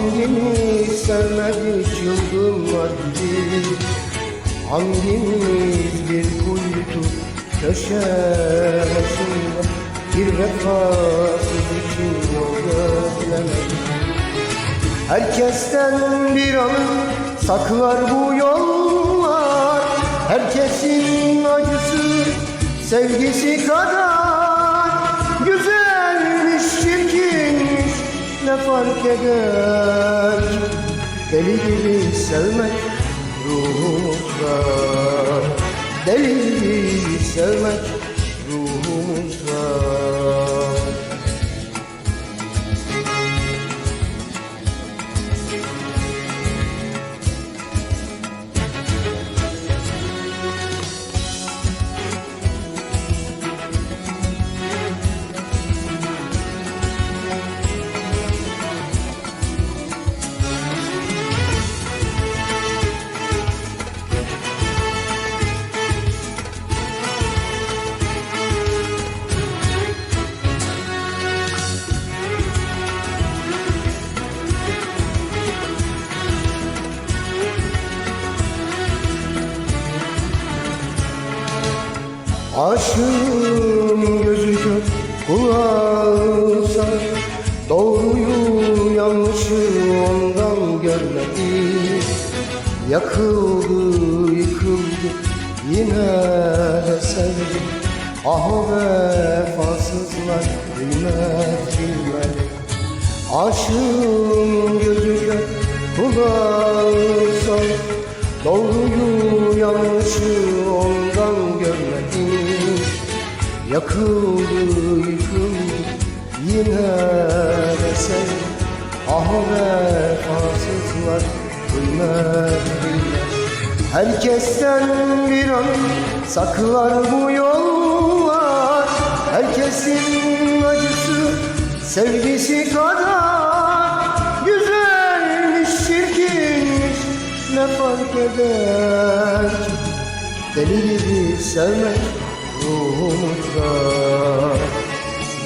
Hangimiz sevmedik çılgınlar gibi Hangimiz bir kuytu köşe başında Bir vefasız için yol gözlemedik Herkesten bir anı saklar bu yollar Herkesin acısı sevgisi kadar ne fark eder? Deli gibi sevmek ruhumuzda Deli gibi sevmek Aşığım gözü kör kulağı sağır Doğruyu yanlışı ondan görmedi Yakıldı yıkıldı yine de sevdi Ah o vefasızlar kıymet bilmedi Aşığım gözü kör kulağı sağır Doğruyu yanlışı Yakıldı yıkıldı yine de sen Ah vefasızlar bilmez Herkesten bir an saklar bu yollar. Herkesin acısı sevgisi kadar. Güzelmiş çirkinmiş ne fark eder ki? Deli gibi sevmek ruhumuzda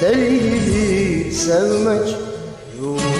Deli sevmek ruhumuzda